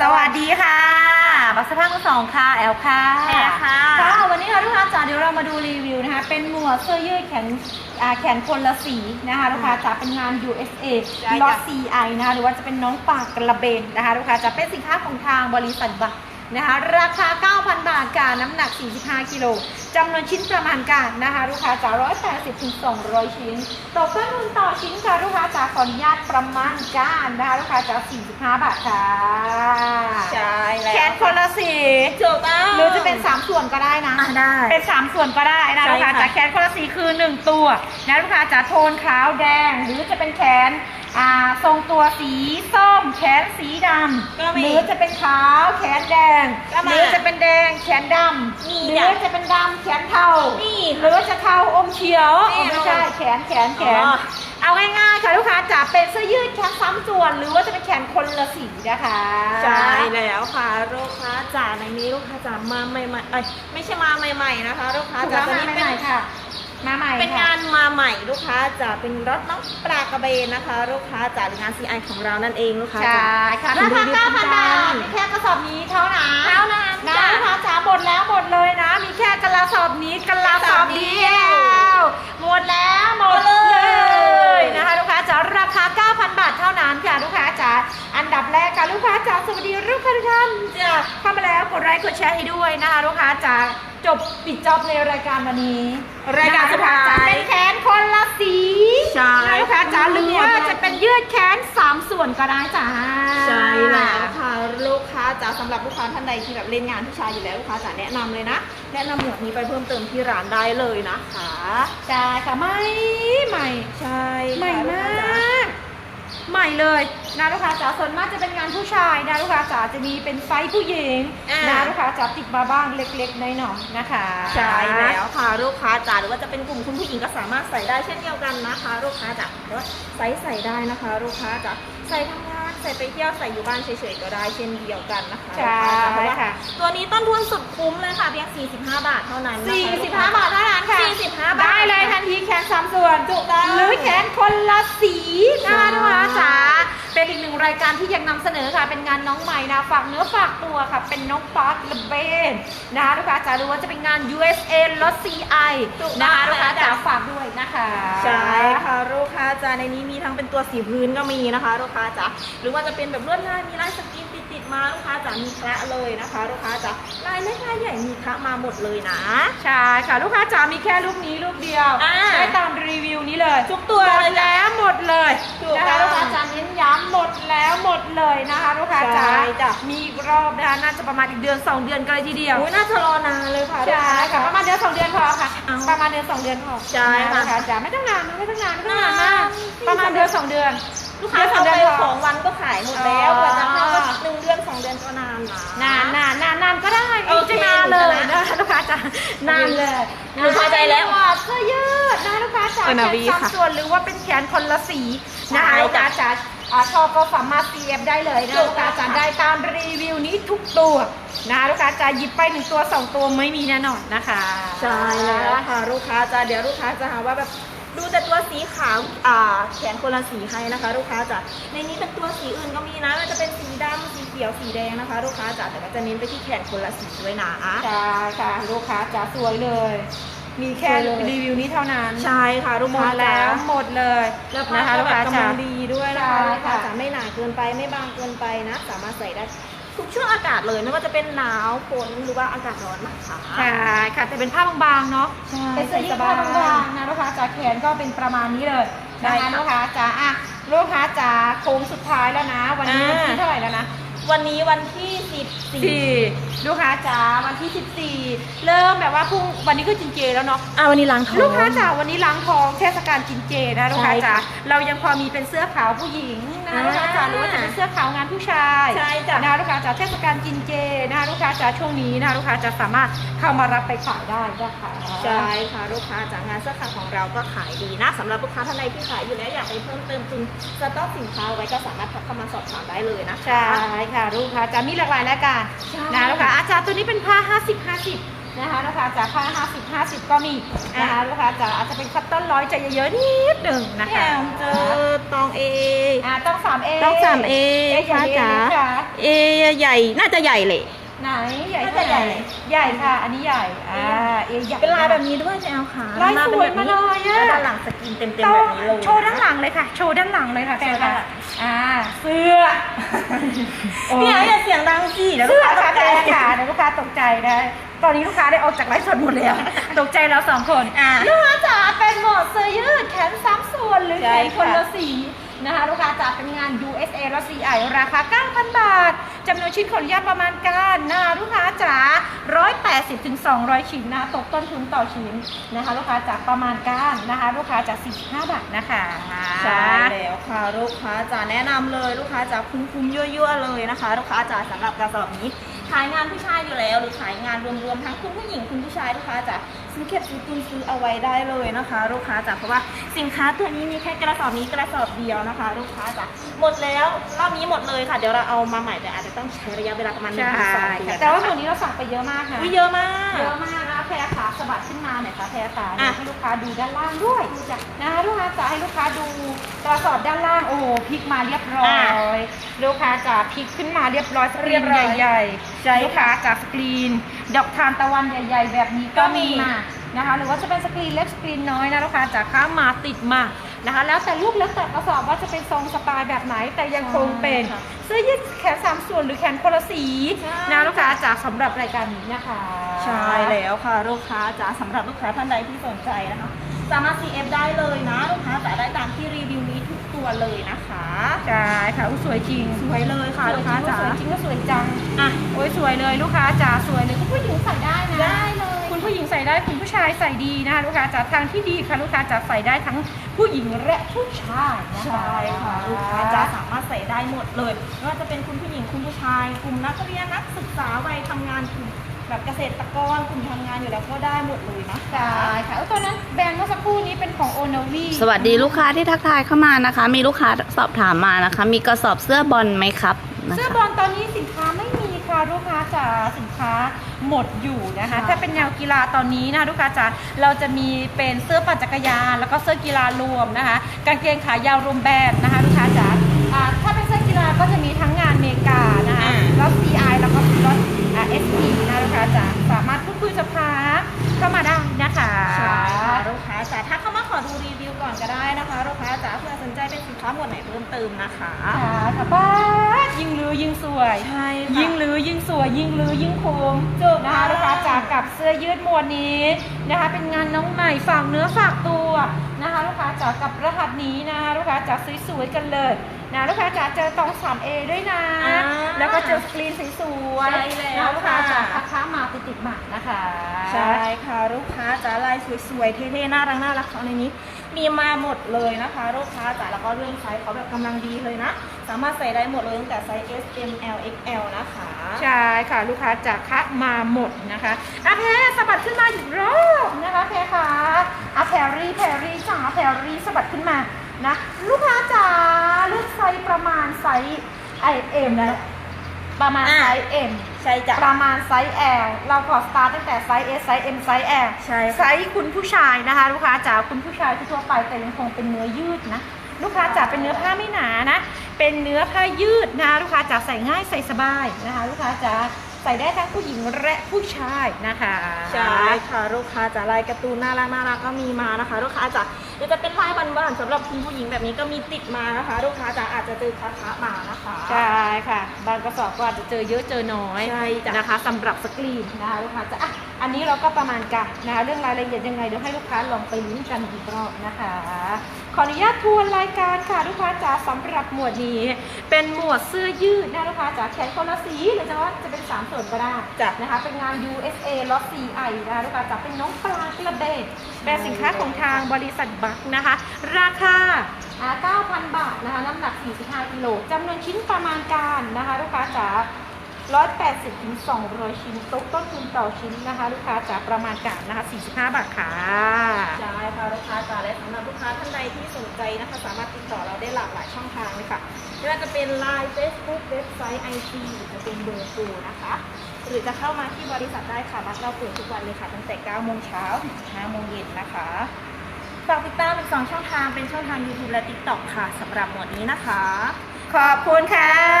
สวัสดีค่ะบักสภาพมือสองค่ะ แอลค่ะแอลค่ะค่ะวันนี้ค่ะลูกค้าจ๋าเดี๋ยวเรามาดูรีวิวนะคะ เป็นหมวดเสื้อยืดแขนอ่าแขนคนละสีนะคะลูกค้าจ๋าเป็นงาน USA ใช่จ้ะล็อต CI นะคะหรือว่าจะเป็นน้องปากกระเบนนะคะลูกค้าจะเป็นสินค้าของทางบริษัทบัก นะคะราคา 9,000 บาทค่ะน้ำหนัก 45 กิโลจำนวนชิ้นประมาณการนะคะลูกค้าจ๋า180ถึง200 ชิ้นตกต้นทุนต่อชิ้นค่ะลูกค้าจ๋าขออนุญาตประมาณการนะคะลูกค้าจ๋า45 บาทค่ะใช่แล้วแขนคนละสีถูกต้องหรือจะเป็น 3 ส่วนก็ได้นะอะได้ เป็น 3 ส่วนก็ได้นะใช่ลูกค้าค่ะจะแขนคนละสีคือ 1 ตัวนะลูกค้าจะโทนขาวแดง หรือจะเป็นแขน อ่าทรงตัวสีส้มแขนสีดก็ำมีหรือจะเป็นขาวแขนแดงก็หมารือจะเป็นแดงแขนดนี่ำหรืจ้ะอจะเป็นดำแขนเทานี่หรือว่าจะเทาอมเขียวนี่อ๋อไม่ใช่แขนแขนแขนอ๋อ เอาง่ายๆค่ะลูกค้าจะเป็นเสื้อยืดแขนซ้ำส่วน หรือว่าจะเป็นแขนคนละสีนะคะใช่แล้วค่ะลูกค้าจ๋าในนี้ลูกค้าจ๋ามาใหม่ๆเอ้ยไม่ใช่มาใหม่ ๆนะคะ ลูกค้าถูกจ๋าแล้วตัวมานี้เป็นใหม่ๆค่ะ มาใหม่เป็นค่ะงานมาใหม่ลูกค้าจ๋าเป็นรถน้องปลากระเบนนะคะ ลูกค้าจ๋าหรืองาน CI ของเรานั่นเองลูกค้าใช่จ๋าค่ะราคา9,000บาทมีแค่กระสอบนี้เท่านั้นเท่านั้นนะจ้ะลูกค้าจ๋าหมดแล้วหมดเลยนะ มีแค่กระสอบนี้กระสอบเดียวหมดแล้วหมดเลยนะคะลูกค้าจ๋าราคา 9,000 บาทเท่านั้นค่ะลูกค้าจ๋าอันดับแรกค่ะลูกค้าจ๋าสวัสดีลูกค้าทุกท่านจ้ะเข้ามาแล้วกดไลค์กดแชร์ให้ด้วยนะคะลูกค้าจ๋า จบปิดจ็อบในรายการวันนี้รายการสุดท้ายนะคะลูกค้จ๋เป็นแขนคนละสีใช่นะลูกค้าจ๋าหรือว่าจะเป็นยืดแขนสามส่วนก็ได้จ้าใช่แล้วค่ะลูกค้าจ๋าสำหรับลูกค้าท่านใดที่แบบเล่นงานผู้ชายอยู่แล้วลูกค้าจ๋าแนะนำเลยนะ แนะนำหมวดนี้ไปเพิ่มเติมที่ร้านได้เลยนะคะใช่ค่ะไม่ใหม่ใช่ใหม่ค่ะลูมค้จ๋าก ใหม่เลยนะลูกค้าจ๋าส่วนมากจะเป็นงานผู้ชายนะลูกค้าจ๋าจะมีเป็นไซส์ผู้หญิงอ่านะลูกค้าจ๋าติดมาบ้างเล็กๆน้อยๆนะคะใช่แล้วค่ะลูกค้าจ๋าหรือว่าจะเป็นกลุ่มคุณผู้หญิงก็สามารถใส่ได้เช่นเดียวกันนะคะ ลูกค้าจ๋าหรือว่าไซส์ใส่ได้นะคะ ลูกค้าจ๋าใส่ทำงาน ใส่ไปเที่ยวใส่อยู่บ้านเฉยๆก็ได้เช่นเดียวกันนะคะใช่ลูกค้าจ๋าเพราะว่าค่ะ ตัวนี้ต้นทุนสุดคุ้มเลยค่ะเพียง 45 บาทเท่านั้นนะคะ45 บาทเท่านั้นค่ะ 45 บาทได้เลยทันทีแขนสามส่วนถูกต้องหรือแขนคนละสีนะคะใช่ลูกค้าจ๋าเป็นอีกหนึ่งรายการที่ยังนำเสนอค่ะ เป็นงานน้องใหม่นะฝากเนื้อฝากตัวค่ะ เป็นน้องปาร์คเลเบนนะคะลูกค้าจ๋าหรือว่าจะเป็นงาน USA รถ CI ถูกต้องนะคะลูกค้าจ๋าแล้วจ้ะฝากด้วยนะคะใช่ค่ะลูกค้าจ๋าในนี้มีทั้งเป็นตัวสีพื้นก็มีนะคะลูกค้าจ๋าหรือว่าจะเป็นแบบลวดลายมีลายสกรีน ติดๆมาลูกค้าจ๋ามีคละเลยนะคะ ลูกค้าจ๋าลายเล็กลายใหญ่มีคละมาหมดเลยนะ ใช่ค่ะลูกค้าจ๋ามีแค่รูปนี้รูปเดียวอ่า ได้ตามรีวิวนี้เลยทุกตัวหมเลดยจ้ะแล้วหมดเลยถูกนะคะต้องลูกค้าจ๋าเน้นย้ำหมดแล้วหมดเลยนะคะ ลูกค้าจ๋าใช่จ้ะ มีอีกรอบนะคะน่าจะประมาณอีกเดือนสองเดือนกันเลยทีเดียวอุ้ยน่าจะรอนานเลยค่ะลูกใช่ค้าค่ะจ๋าประมาณเดือนสองเดือนพอค่ะ เอาประมาณเดือนสองเดือนพอใช่ค่ะนจ๋าไม่ต้องนานนะไม่ต้องนานไม่ต้องนานมากนาน ประมาณเดือนสองเดือน ลูกค้าเดือนสอเอางเดือนไปพสอองวันก็ขายหมดแล้วอ๋อกว่าจะเข้าก็หนึ่งเดือนสองเดือนก็นานนะนานนานนานนานก็ได้โอเคไม่จะนานเลยหนูชนะนะคะลูกค้าจ๋านานเลยหนูพอใจแล้วเสื้อยืดนะลูกค้าจ๋าเออนาวีแขนสามค่ะส่วนหรือว่าเป็นแขนคนละสีนะคะใช่ลูกค้าจ๋าอ่าชอบก็สามารถ CF ได้เลยนะถูลูกกค้าจ๋าค่ะได้ตามรีวิวนี้ทุกตัวนะคะลูกค้าจ๋าหยิบไปหนึ่งตัวสองตัวไม่มีแน่นอนนะคะ ใช่แล้วค่ะลูกค้าจะเดี๋ยวลูกค้าจะหาว่าแบบ ดูแต่ตัวสีขาวอ่าแขนคนละสีให้นะคะ ลูกค้าจะในนี้เป็นตัวสีอื่นก็มีนะมันจะเป็นสีดำสีเขียวสีแดงนะคะ ลูกค้าจะแต่ก็จะเน้นไปที่แขนคนละสีด้วยนะใช่ค่ะลูกค้าจ๋าสวยเลย มีแค่สวยเลยรีวิวนี้เท่านั้นใช่ค่ะลูกหมค้าดแล้วหมดเลยแล้วนะนะคะคะลูลูกกค้าค้าจ๋ากำลังดีด้วยนะคะใช่ลูกค้าค่ะ จะไม่หนาเกินไปไม่บางเกินไปนะ สามารถใส่ได้ ทุกช่วงอากาศเลยไม่ว่าจะเป็นหนาวฝนหรือว่าอากาศร้อนนะคะใช่ค่ะแต่เป็นผ้าบางๆเนาะใช่เป็นเสื้อยืดสบาผ้ายบางๆนะลูกค้าจ๋าแขนก็เป็นประมาณนี้เลยใช่นะคะค่ะลูกค้าจ๋าอะลูกค้าจ๋าโค้งสุดท้ายแล้วนะ วันนี้วันอ่าที่เท่าไหร่แล้วนะวันนี้วันที่ 14สี่ลูกค้าจ๋าวันที่ 14 เริ่มแบบว่าพรุ่งวันนี้ก็จินเจแล้วเนาะอ่าวันนี้ล้างท้อง ลูกค้าจ๋าวันนี้ล้างทองเทศกาลกินเจนะลูกค้าใช่จ๋าค่ะเรายังพอมีเป็นเสื้อขาวผู้หญิงนะอ่าลูกค้าจ๋าหรือว่าจะเป็นเสื้อขาวงานผู้ชายใช่จ้ะนะลูกค้าจ๋าเทศกาลกินเจนะลูกค้าจ๋าช่วงนี้นะลูกค้าจะสามารถเข้ามารับไปขายได้นะคะใช่ค่ะลูกค้าจากงานเสื้อขาวของเราก็ขายดีนะสำหรับลูกค้าท่านใดที่ขายอยู่แล้วอยากไปเพิ่มเติมตุนสต็อกสินค้าไว้ก็สามารถทักเข้ามาสอบถามได้เลยนะคะใช่ค่ะลูกค้าจ๋ามีหลากหลายรายการใช่นะลูกค้าอาจารย์ตัวนี้เป็นผ้า 50 50 นะคะลูกค้าจ๋าผ้า 50 50 ก็มีนะคะลูกค้าจ๋าอาจจะเป็นคัตตอนร้อยใจเยอะๆนิดหนึ่งนะแถคะมเจอตองเออ่าต้อง 3A ต้อง 3A เออย่าค่ะเรียนจ๋านะคะเอใหญ่น่าจะใหญ่เลย ไหนใหญ่น่าเท่าจะไหใหญ่ร่ใหญ่ค่ะ อันนี้ใหญ่ อ่า เอใหญ่เป็นลายแบบนี้ด้วยแจลค่ะลายหน้สวยมาเลยอะแล้วด้านหลังสกรีนเต็มๆโชแบบว์นี้เลยโชว์ด้านหลังเลยค่ะ โชว์ด้านหลังเลยค่ะโชว์แพรด้านหลัค่ะงอ่า เสื้อโอ้เนี่ยอย่าเสียงดังสิเดี๋ยวลูเสื้กอค้าตค่ะกแพใจรค่ะเดี๋ยวลูกค้าตกใจนะตอนนี้ลูกค้าได้ออกจากไลฟ์สดหมดแล้ว ตกใจแล้วสองคน อะลูกค้าจ๋าเป็นหมวดเสื้อยืดแขนสามส่วนหรือใช่แขนคนละค่ะสี นะคะลูกค้าจ๋าเป็นงาน USA และ CI ราคา 9,000 บาทจำนวนชิ้นขออนุญาตประมาณการนะคะลูกค้าจ๋า180ถึง200 ชิ้นนะตกต้นทุนต่อชิ้นนะคะลูกค้าจ๋าประมาณการนะคะลูกค้าจ๋า45 บาทนะคะใช่แล้วค่ะลูกค้าจะแนะนำเลยลูกค้าจะคุ้มๆยั่วๆเลยนะคะ ลูกค้าจะสำหรับกระสอบนี้ ขายงานผู้ชายอยู่แล้ว หรือขายงานรวมๆทั้งคุณผู้หญิงคุณผู้ชายลูกค้าจะซื้อเก็บซื้อตุนซื้อเอาไว้ได้เลยนะคะ ลูกค้าจะเพราะว่าสินค้าตัวนี้มีแค่กระสอบนี้กระสอบเดียวนะคะ ลูกค้าจะหมดแล้วรอบนี้หมดเลยค่ะเดี๋ยวเราเอามาใหม่แต่อาจจะต้องใช้ระยะเวลาประมาณหนึ่งใช่ถึงสองเดือนแต่ว่าตัวนี้เราสั่งไปเยอะมากนะอุ๊ยเยอะมากเยอะมากนะคะ แพรขาสะบัดขึ้นมาหน่อยค่ะแพรขาอะ ให้ลูกค้าดูด้านล่างด้วยนะคะลูกค้าจะให้ลูกค้าดูกระสอบด้านล่างโอ้โหพลิกมาเรียบร้อยลูกค้าจะพลิกขึ้นมาเรียบร้อยสกรีเรียนบร้อยใหญ่ใช่ๆลูกค้าจากสกรีน ดอกทานตะวันใหญ่ ๆ แบบนี้ก็ก็มีมี มานะคะ หรือว่าจะเป็นสกรีนเล็กสกรีนน้อยนะลูกค้าจากข้ามมาติดมา นะคะ แล้วแต่ลูกแล้วแต่กระสอบว่าจะเป็นทรงสไตล์แบบไหนแต่ยังคงเป็นค่ะเสื้อยืดแขนสามส่วนหรือแขนคนละสีใช่ นะลูกค้าจากสำหรับรายการนี้นะคะ ใช่แล้วค่ะลูกค้าจ๋าสำหรับลูกค้าท่านใดที่สนใจนะคะ สามารถ CF ได้เลยนะลูกค้าจ๋าได้ตามที่รีวิวนี้ทุกตัวเลยนะคะ ใช่ค่ะอุ๊ยสวยจริงสวยเลยค่ะสวยลูกจริค้างจ๋าสวยจริงก็สวยจัง อะ โอ้ยสวยเลยลูกค้าจ๋าสวยเลยคุณผู้หญิงใส่ได้นะ ได้เลย คุณผู้หญิงใส่ได้คุณผู้ชายใส่ดีนะคะลูกค้าจ๋าทางที่ดีค่ะลูกค้าจ๋าใส่ได้ทั้งผู้หญิงและผู้ชายนะคะใช่ค่ะลูกค้าจ๋าสามารถใส่ได้หมดเลยไม่ว่าจะเป็นคุณผู้หญิงคุณผู้ชาย กลุ่มนักเรียนนักศึกษาวัยทำงานกลุ่มแบบเกษตรกรกลุ่มทำงานอยู่แล้วก็ได้หมดเลยนะคะใช่ค่ะเอ้ยตอนนั้นแบรนด์เมื่อสักครู่นี้เป็นของโอนาวีสวัสดีลูกค้าที่ทักทายเข้ามานะคะ มีลูกค้าสอบถามมานะคะ มีกระสอบเสื้อบอลไหมครับนะเสื้อคะบอลตอนนี้สินค้าไม่มีค่ะลูกค้าจ๋าสินค้า หมดอยู่นะคะใช่ถ้าเป็นแนวกีฬาตอนนี้นะคะลูกค้าจ๋าเราจะมีเป็นเสื้อปั่นจักรยาน แล้วก็เสื้อกีฬารวมนะคะ กางเกงขายาวรวมแบบนะคะลูกค้าจ๋าอ่าถ้าเป็นเสื้อกีฬาก็จะมีทั้ง นะคะลูกค้าจากกับเสื้อยืดหมวดนี้นะคะ เป็นงานน้องใหม่ฝากเนื้อฝากตัวนะคะ ลูกค้าจากกับรหัสนี้นะคะลูกค้าจากสวยๆกันเลยนะลูกค้าจากเจอตอง 3A ด้วยนะอ่าแล้วก็เจอสกรีนสวยใช่ๆแล้วนะลูกค้าจากค่ะค้ามาติดๆมานะคะใช่ค่ะลูกค้าจ๋าลายสวยๆเท่ๆน่ารักน่ารักเขาในนี้ มีมาหมดเลยนะคะ ลูกค้าจ๋าแล้วก็เรื่องไซส์เขาแบบกำลังดีเลยนะ สามารถใส่ได้หมดเลยตั้งแต่ไซส์ S M L X L นะคะ ใช่ค่ะลูกค้าจากคะมาหมดนะคะอะแพรสะบัดขึ้นมาอีกรอบนะคะแพรค่ะอะแพรรี่แพรรี่จ๋าแพรรี่สะบัดขึ้นมานะลูกค้าจ๋าเลือกไซส์ประมาณไซส์ไอเอ็มนะประมาณอะไซส์เอ็มใช่จ้ะประมาณไซส์ L เราก็สตาร์ทตั้งแต่ไซส์ S ไซส์ M ไซส์ L ใช่ไซค่ะส์คุณผู้ชายนะคะ ลูกค้าจ๋าคุณผู้ชายทั่วๆไปแต่ยังคงเป็นเนื้อยืดนะ ลูกค้าจ๋าเป็นเนื้อผ้าไม่หนานะ เป็นเนื้อผ้ายืดนะลูกค้าจ๋าใส่ง่ายใส่สบายนะคะ ลูกค้าจ๋าใส่ได้ทั้งผู้หญิงและผู้ชายนะคะ ใช่ค่ะลูกค้าจ๋าลายการ์ตูนน่ารักน่ารักก็มีมานะคะ ลูกค้าจ๋า รือจะเป็นลายบานๆสำหรับคุณผู้หญิงแบบนี้ก็มีติดมานะคะ ลูกค้าจ๋าอาจจะเจอค้าๆมานะคะ ใช่ค่ะ บางกระสอบก็อาจจะเจอเยอะเจอน้อยใช่จ้ะ นะคะสำหรับสกรีนนะคะลูกค้าจ๋าอะอันนี้เราก็ประมาณกันนะคะเรื่องรายละเอียดยังไงเดี๋ยวให้ลูกค้าลองไปลุ้นกันอีกรอบนะคะ ขออนุญาตทวนรายการค่ะลูกค้าจ๋าสำหรับหมวดนี้ เป็นหมวดเสื้อยืดนะลูกค้าจ๋าแขนคนละสีหรือจะว่าจะเป็นสามส่วนก็ได้ จ้ะ นะคะเป็นงาน USA ล็อต CI นะคะลูกค้าจ๋าเป็นน้องปลากระเบนเป็นด์สินค้าของทางบริษัทบัคนะคะ ราคาอ่า9,000 บาทนะคะน้ำหนัก 45 กิโลจำนวนชิ้นประมาณการนะคะลูกค้าจ๋า180ถึง200 ชิ้นตกต้นทุนต่อชิ้นนะคะ ลูกค้าจ๋าประมาณการนะคะ 45 บาทค่ะใช่ค่ะลูกค้าจ๋าและสำหรับลูกค้าท่านใดที่สนใจนะคะ สามารถติดต่อเราได้หลากหลายช่องทางเลยค่ะไม่ว่าจะเป็น Line Facebook เว็บไซต์ IG หรือจะเป็นเบอร์โทรนะคะ หรือจะเข้ามาที่บริษัทได้ค่ะบัสเราเปิดทุกวันเลยค่ะตั้งแต่ 9 โมงเช้าถึง 5 โมงเย็นนะคะฝากติดตามอีกสองช่องทางเป็นช่องทาง YouTube และ TikTok ค่ะสำหรับหมวดนี้นะคะ ขอบคุณค่ะ